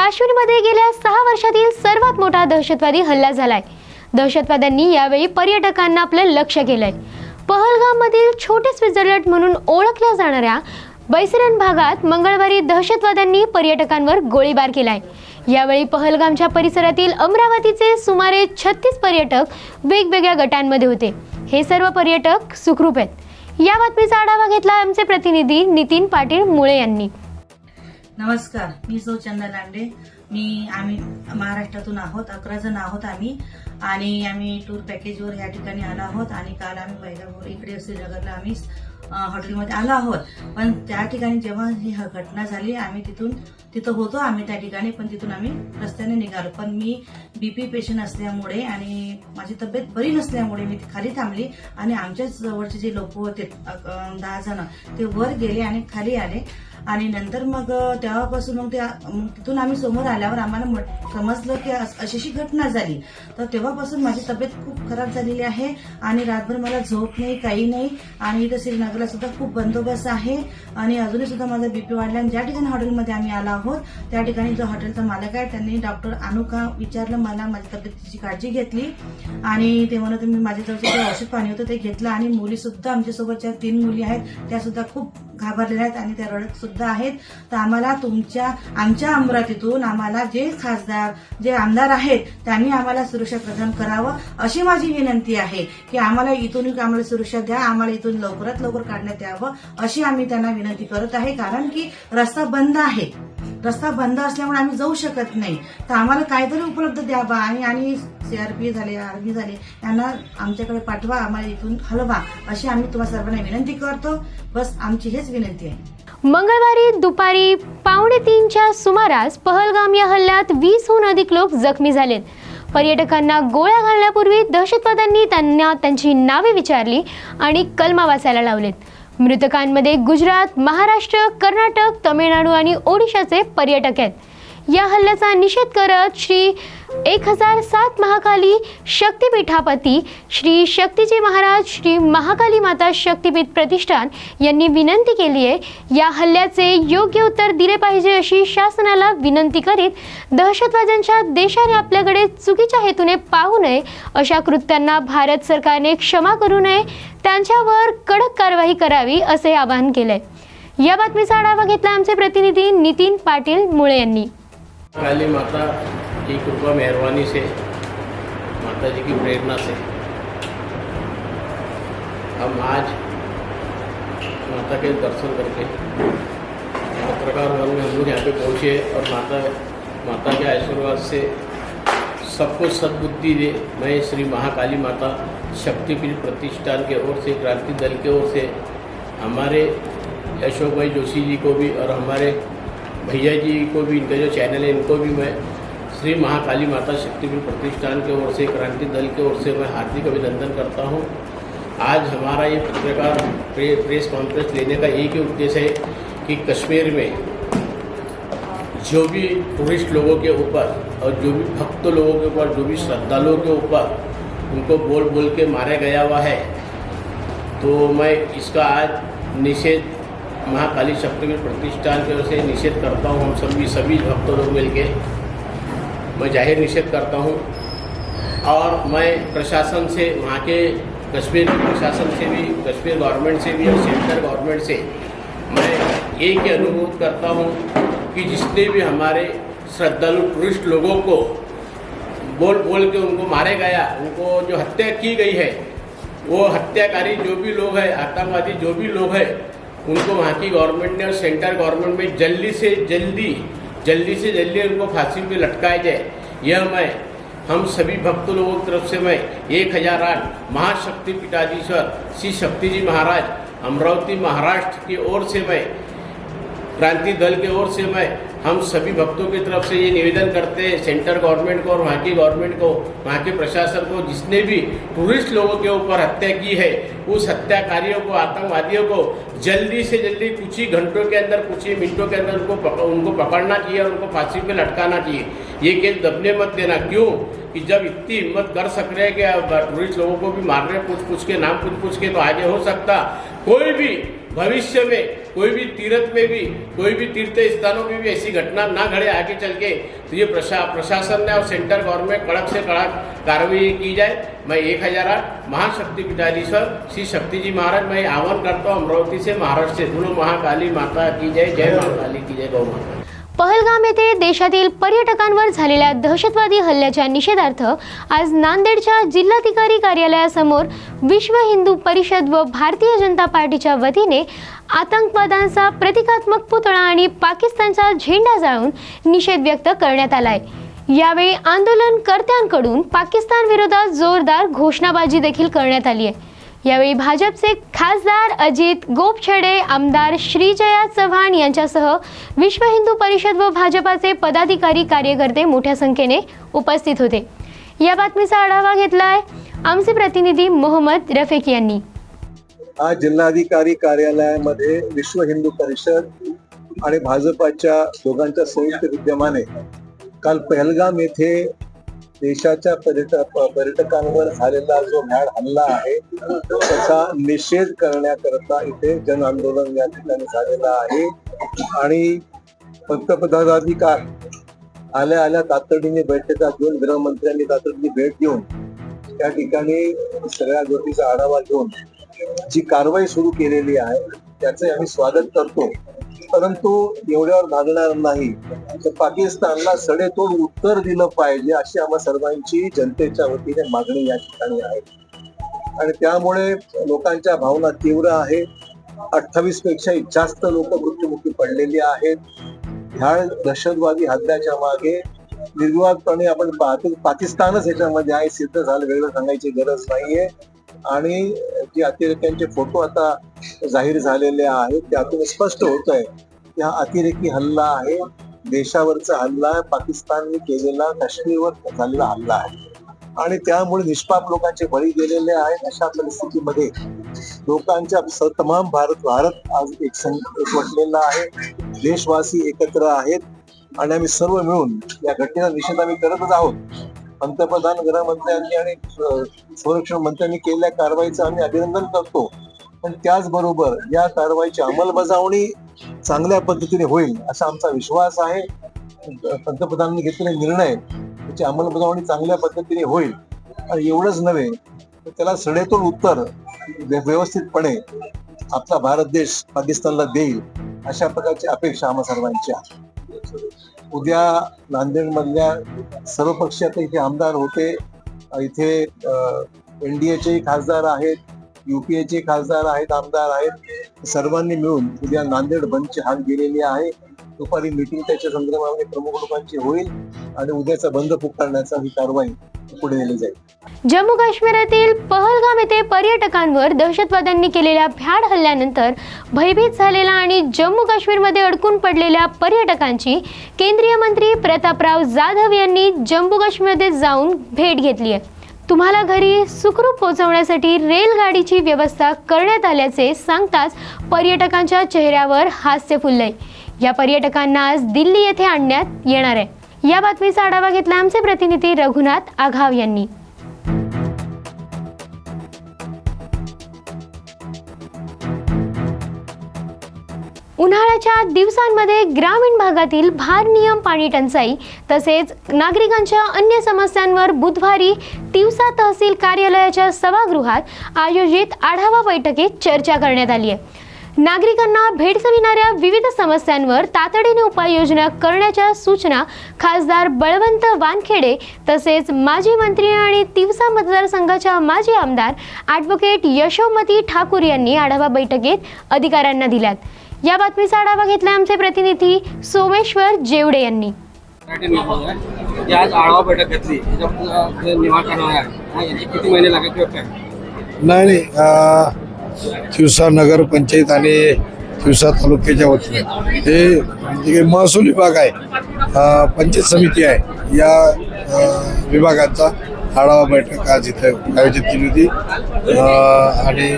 काश्मीरमध्ये गेल्या सहा वर्षातील सर्वात मोठा दहशतवादी हल्ला झालाय. दहशतवाद्यांनी यावेळी पर्यटकांना आपलं लक्ष केलंय. पहलगाममधील छोटे स्वित्झर्लंड म्हणून ओळखल्या जाणाऱ्या बैसरन भागात मंगळवारी दहशतवाद्यांनी पर्यटकांवर गोळीबार केलाय. यावेळी पहलगामच्या परिसरातील अमरावतीचे सुमारे छत्तीस पर्यटक वेगवेगळ्या गटांमध्ये होते. हे सर्व पर्यटक सुखरूप आहेत. या बातमीचा आढावा घेतला आमचे प्रतिनिधी नितीन पाटील मुळे यांनी. नमस्कार मी सौ चंदा लांडे. मी आम्ही महाराष्ट्रातून आहोत अकरा जण आहोत आम्ही. आणि आम्ही टूर पॅकेजवर या ठिकाणी आलो आहोत आणि काल आम्ही बैलापूर इकडे श्रीनगरला आम्ही हॉटेलमध्ये आलो आहोत. पण त्या ठिकाणी जेव्हा ही घटना झाली आम्ही तिथून तिथं होतो आम्ही त्या ठिकाणी पण तिथून आम्ही रस्त्याने निघालो. पण मी बीपी पेशंट असल्यामुळे आणि माझी तब्येत बरी नसल्यामुळे मी खाली थांबली आणि आमच्याच जवळचे जे लोक होते दहा जण ते वर गेले आणि खाली आले. आणि नंतर मग तेव्हापासून मग त्या तिथून आम्ही समोर आल्यावर आम्हाला समजलं की अशीशी घटना झाली. तर तेव्हापासून माझी तब्येत खूप खराब झालेली आहे आणि रातभर मला झोप नाही काही नाही. आणि इथं श्रीनगरला सुद्धा खूप बंदोबस्त आहे. आणि अजूनही सुद्धा माझा बीपी वाढला आणि ज्या ठिकाणी हॉटेलमध्ये आम्ही आलो आहोत त्या ठिकाणी जो हॉटेलचा मालक आहे त्यांनी डॉक्टर अनुका विचारलं मला माझ्या तब्येतीची काळजी घेतली. आणि ते म्हणत मी माझ्याजवळचं जे औषध पाणी होतं ते घेतलं. आणि मुलीसुद्धा आमच्यासोबत ज्या तीन मुली आहेत त्या सुद्धा खूप घाबरलेल्या आहेत आणि त्या रडत सुद्धा आहेत. तर आम्हाला तुमच्या आमच्या अमरावतीतून आम्हाला जे खासदार जे आमदार आहेत त्यांनी आम्हाला सुरक्षा प्रदान करावं अशी माझी विनंती आहे की आम्हाला इथून आम्हाला सुरक्षा द्या आम्हाला इथून लवकरात लवकर काढण्यात यावं अशी आम्ही त्यांना विनंती करत आहे. कारण की रस्ता बंद आहे. रस्ता बंद असल्यामुळे आम्ही जाऊ शकत नाही. तर आम्हाला काहीतरी उपलब्ध द्यावा आणि आणि सीआरपी झाले आर्मी झाले यांना आमच्याकडे पाठवा आम्हाला इथून हलवा अशी आम्ही तुम्हाला सर्वांना विनंती करतो. बस आमची हेच विनंती आहे. मंगळवारी दुपारी पावणे तीनच्या सुमारास पहलगाम या हल्ल्यात वीसहून अधिक लोक जखमी झालेत. पर्यटकांना गोळ्या घालण्यापूर्वी दहशतवाद्यांनी त्यांना त्यांची नावे विचारली आणि कलमा वाचायला लावलेत. मृतकांमध्ये गुजरात महाराष्ट्र कर्नाटक तमिळनाडू आणि ओडिशाचे पर्यटक आहेत. या हल्ल्याचा निषेध करत श्री एक हजार सात महाकाली शक्तिपीठापती श्री शक्तीजी महाराज श्री महाकाली माता शक्तीपीठ प्रतिष्ठान यांनी विनंती केली आहे या हल्ल्याचे योग्य उत्तर दिले पाहिजे अशी शासनाला विनंती करीत दहशतवाद्यांच्या देशाने आपल्याकडे चुकीच्या हेतूने पाहू नये अशा कृत्यांना भारत सरकारने क्षमा करू नये त्यांच्यावर कडक कारवाई करावी असे आवाहन केले या बातमीचा आढावा घेतला आमचे प्रतिनिधी नितीन पाटील मुळे यांनी. काली माता की कृपा मेहरबानी से, माता जी की प्रेरणा से हम आज माता के दर्शन करके पत्रकार वन में हम लोग यहाँ पे पहुँचे और माता माता के आशीर्वाद से सबको सद्बुद्धि दे। मैं श्री महाकाली माता शक्तिपीठ प्रतिष्ठान के or say, Kranti Dal K or से, हमारे अशोक भाई जोशी जी को भी और हमारे भैया जी को भी इनका जो चैनल है इनको भी मैं श्री महाकाली माता शक्तिपीठ प्रतिष्ठान के or say Kranti Dal K or से मैं हार्दिक अभिनंदन करता हूँ। आज हमारा ये पत्रकार प्रे, प्रेस कॉन्फ्रेंस लेने का एक ही उद्देश्य है कि कश्मीर में जो भी टूरिस्ट लोगों के ऊपर और जो भी भक्त लोगों के ऊपर जो भी श्रद्धालुओं के ऊपर उनको बोल बोल के मारा गया हुआ है तो मैं इसका आज निषेध महाकाली शक्तिपीठ प्रतिष्ठान की ओर से निषेध करता हूँ हम सभी सभी भक्तों लोग मिलके। मैं ज़ाहिर निषेध करता हूँ। और मैं प्रशासन से, वहाँ के कश्मीर के प्रशासन से भी, कश्मीर गवर्नमेंट से भी और सेंट्रल गवर्नमेंट से मैं एक ही अनुरोध करता हूँ कि जितने भी हमारे श्रद्धालु, टूरिस्ट लोगों को बोल बोल के उनको मारे गया, उनको जो हत्या की गई है, वो हत्याकारी जो भी लोग हैं, आतंकवादी जो भी लोग हैं उनको वहाँ की गवर्नमेंट ने और सेंट्रल गवर्नमेंट में जल्दी से जल्दी जल्दी से जल्दी उनको फांसी पे लटकाया जाए। यह मैं, हम सभी भक्त लोगों की तरफ़ से मैं एक हज़ार आठ महाशक्ति पीठाधीश्वर श्री शक्ति जी महाराज, अमरावती महाराष्ट्र की ओर से मैं, क्रांति दल की ओर से मैं हम सभी भक्तों की तरफ़ से ये निवेदन करते हैं सेंट्रल गवर्नमेंट को और वहाँ की गवर्नमेंट को वहाँ के प्रशासन को जिसने भी टूरिस्ट लोगों के ऊपर हत्या की है उस हत्याकारियों को आतंकवादियों को जल्दी से जल्दी कुछ ही घंटों के अंदर कुछ ही मिनटों के अंदर उनको पक, उनको पकड़ना चाहिए और उनको फांसी पे लटकाना चाहिए। ये केस दबने मत देना। क्यों? कि जब इतनी हिम्मत कर सक रहे हैं कि टूरिस्ट लोगों को भी मार रहे हैं पूछ पूछ के नाम पूछ पूछ के तो आगे हो सकता। कोई भी भविष्य में कोई भी तीर्थ में भी, कोई भी तीर्थ स्थानों में भी ऐसी घटना ना घड़े आगे चल के तो ये प्रशा, प्रशासन ने और सेंट्रल गवर्नमेंट कड़क से कड़क कार्रवाई की जाए। मैं एक हज़ार महाशक्ति पिताधीश्वर श्री शक्ति जी महाराज, मैं आह्वान करता हूँ अमरावती से, महाराष्ट्र से। दोनों महाकाली माता की जय जय महाकाली की जय, गौ माता पहलगाम येथे देशातील पर्यटकांवर झालेल्या दहशतवादी हल्ल्याच्या निषेधार्थ आज नांदेडच्या जिल्हाधिकारी कार्यालयासमोर विश्व हिंदू परिषद व भारतीय जनता पार्टीच्या वतीने आतंकवादांचा प्रतिकात्मक पुतळा आणि पाकिस्तानचा झेंडा जाळून निषेध व्यक्त करण्यात आलाय. यावेळी आंदोलनकर्त्यांकडून पाकिस्तान विरोधात जोरदार घोषणाबाजी देखील करण्यात आली आहे. यावेळी भाजपचे खासदार अजित गोपछडे आमदार श्रीजया चव्हाण यांच्यासह विश्व हिंदू परिषद व भाजपाचे पदाधिकारी कार्यकर्ते मोठ्या संख्येने उपस्थित होते. या बातमीचा आढावा घेतलाय आमचे प्रतिनिधी मोहम्मद रफिक यांनी. आज जिल्हाधिकारी कार्यालयामध्ये विश्व हिंदू परिषद आणि भाजपाच्या दोघांच्या संयुक्त विद्यमाने काल पहलगाम येथे देशाच्या पर्यटक पर्यटकांवर झालेला जो भ्याड हल्ला आहे त्याचा निषेध करण्याकरता इथे जन आंदोलन या ठिकाणी झालेलं आहे. आणि पंतप्रधानाधिकार आल्या आल्या तातडीने बैठका घेऊन गृहमंत्र्यांनी तातडीने भेट घेऊन त्या ठिकाणी सगळ्या गोष्टीचा आढावा घेऊन जी कारवाई सुरू केलेली आहे त्याचे आम्ही स्वागत करतो. परंतु एवढ्यावर भागणार नाही. तर पाकिस्तानला सडेतोड उत्तर दिलं पाहिजे अशी आम्हा सर्वांची जनतेच्या वतीने मागणी या ठिकाणी आहे. आणि त्यामुळे लोकांच्या भावना तीव्र आहे अठ्ठावीसपेक्षा जास्त लोक मृत्युमुखी पडलेली आहेत. ह्या दहशतवादी हल्ल्याच्या मागे निर्विवादपणे आपण पाहतो पाकिस्तानच ह्याच्यामध्ये आहे सिद्ध झालं वेगळं सांगायची गरज नाहीये. आणि जे अतिरेक्यांचे फोटो आता जाहीर झालेले आहेत त्यातून स्पष्ट होत आहे. की हा अतिरेकी हल्ला आहे. देशावरचा हल्ला आहे. पाकिस्तानने केलेला काश्मीरवर झालेला हल्ला आहे. आणि त्यामुळे निष्पाप लोकांचे बळी गेलेले आहेत अशा परिस्थितीमध्ये लोकांच्या तमाम भारत भारत आज एक एकवटलेला आहे. देशवासी एकत्र आहेत. आणि आम्ही सर्व मिळून या घटनेचा निषेध आम्ही करतच आहोत. पंतप्रधान गृहमंत्र्यांनी आणि संरक्षण मंत्र्यांनी केलेल्या कारवाईचं आम्ही अभिनंदन करतो. पण त्याचबरोबर या कारवाईची अंमलबजावणी चांगल्या पद्धतीने होईल असा आमचा विश्वास आहे. पंतप्रधानांनी घेतलेले निर्णय त्याची अंमलबजावणी चांगल्या पद्धतीने होईल. आणि एवढंच नव्हे तर त्याला सडेतोड उत्तर व्यवस्थितपणे आपला भारत देश पाकिस्तानला देईल अशा प्रकारची अपेक्षा आम्हा सर्वांची आहे. उद्या नांदेडमधल्या सर्व पक्षी इथे आमदार होते. इथे एनडीएचे खासदार आहेत युपीएचे खासदार आहेत आमदार आहेत. सर्वांनी मिळून उद्या नांदेड बंदची हाक गेलेली आहे. दुपारी मीटिंग त्याच्या संदर्भामध्ये प्रमुख लोकांची होईल. आणि उद्याचा बंद पुकारण्याचा ही कारवाई पुढे नेली जाईल. जम्मू काश्मीरातील पहलगाम येथे पर्यटकांवर दहशतवाद्यांनी केलेल्या भ्याड हल्ल्यानंतर भयभीत झालेला आणि जम्मू काश्मीरमध्ये अडकून पडलेल्या पर्यटकांची केंद्रीय मंत्री प्रतापराव जाधव यांनी जम्मू काश्मीरमध्ये जाऊन भेट घेतली आहे. तुम्हाला घरी सुखरूप पोहोचवण्यासाठी रेलगाडीची व्यवस्था करण्यात आल्याचे सांगताच पर्यटकांच्या चेहऱ्यावर हास्य फुललंय. या पर्यटकांना आज दिल्ली येथे आणण्यात येणार आहे. या बातमीचा आढावा घेतला आमचे प्रतिनिधी रघुनाथ आघाव यांनी. उन्हाळ्याच्या दिवसांमध्ये ग्रामीण भागातील भारनियम पाणी टंचाई तसेच नागरिकांच्या अन्य समस्यांवर बुधवारी तिवसा तहसील कार्यालयाच्या सभागृहात आयोजित आढावा बैठकीत चर्चा करण्यात आली आहे. नागरिकांना भेडसविणाऱ्या विविध समस्यांवर तातडीने उपाययोजना करण्याच्या सूचना खासदार बळवंत वानखेडे तसेच माजी मंत्री आणि तिवसा मतदारसंघाच्या माजी आमदार ॲडव्होकेट यशोमती ठाकूर यांनी आढावा बैठकीत अधिकाऱ्यांना दिल्यात. या बातमीचा आढावा घेतला आमचे प्रतिनिधी सोमेश्वर जेवडे यांनी. आज आढावा बैठक घेतली किती महिने लागेल नाही नाही अं, तिवसा नगर पंचायत आणि तिवसा तालुक्याच्या वतीने. हे म्हणजे काही महसूल विभाग आहे. पंचायत समिती आहे. या विभागाचा आढावा बैठक आज इथं आयोजित केली होती. आणि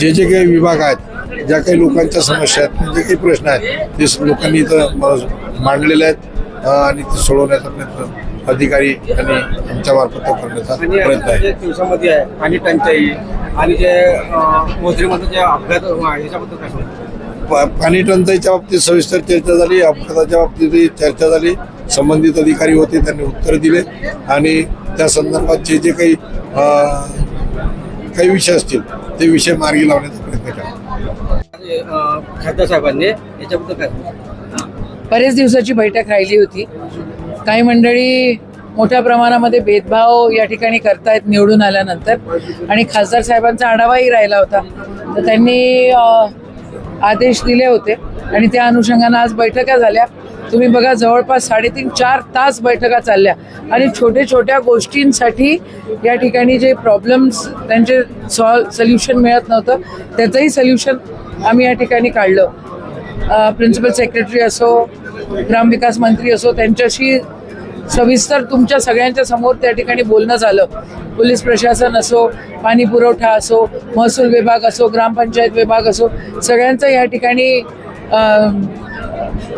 जे जे काही विभाग आहेत ज्या काही लोकांच्या समस्या आहेत जे काही प्रश्न आहेत ते लोकांनी इथं म- मांडलेले आहेत. आणि ते सोडवण्याचा प्रयत्न अधिकारी आणि आमच्या मार्फत करण्याचा प्रयत्न आहे. दिवसामध्ये आहे आणि टंचाई आणि जे मोजरीमध्ये जे अपघात याच्याबद्दल काय सांगू? पा- पाणी टंचाईच्या बाबतीत सविस्तर चर्चा झाली. अपघाताच्या बाबतीतही चर्चा झाली. संबंधित अधिकारी होते त्यांनी उत्तर दिले. आणि त्या संदर्भातचे जे काही अं, काही विषय असतील ते विषय मार्गी लावण्याचा प्रयत्न केला. खासदार साहेबांनी याच्याबद्दल काय बरेच दिवसाची बैठक राहिली होती. काही मंडळी मोठ्या प्रमाणामध्ये भेदभाव या ठिकाणी करतायत निवडून आल्यानंतर. आणि खासदार साहेबांचा आढावाही राहिला होता. तर त्यांनी आदेश दिले होते. आणि त्या अनुषंगानं आज बैठका झाल्या. तुम्ही बघा जवळपास साडेतीन चार तास बैठका चालल्या. आणि छोट्या छोट्या गोष्टींसाठी या ठिकाणी जे प्रॉब्लेम्स त्यांचे सॉल्व सोल्युशन मिळत नव्हतं. त्याचंही सोल्युशन आम्ही या ठिकाणी काढलं. प्रिन्सिपल सेक्रेटरी असो ग्रामविकास मंत्री असो त्यांच्याशी सविस्तर तुमच्या सगळ्यांच्या समोर त्या ठिकाणी बोलणं झालं. पोलीस प्रशासन असो पाणी पुरवठा असो महसूल विभाग असो ग्रामपंचायत विभाग असो सगळ्यांचं या ठिकाणी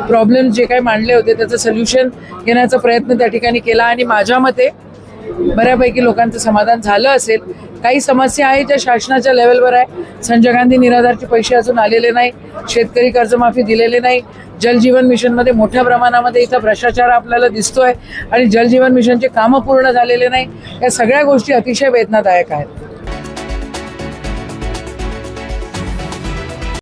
प्रॉब्लेम जे काही मांडले होते त्याचं सोल्युशन घेण्याचा प्रयत्न त्या ठिकाणी केला आणि माझ्या मते बऱ्यापैकी लोकांचं समाधान झालं असेल. काही समस्या आहे ज्या शासनाच्या लेवलवर आहे. संजय गांधी निराधारचे पैसे अजून आलेले नाही. शेतकरी कर्जमाफी दिलेले नाही. जलजीवन मिशनमध्ये मोठ्या प्रमाणामध्ये इथं भ्रष्टाचार आपल्याला दिसतोय. आणि जलजीवन मिशनचे कामं पूर्ण झालेले नाही. या सगळ्या गोष्टी अतिशय वेदनादायक आहेत.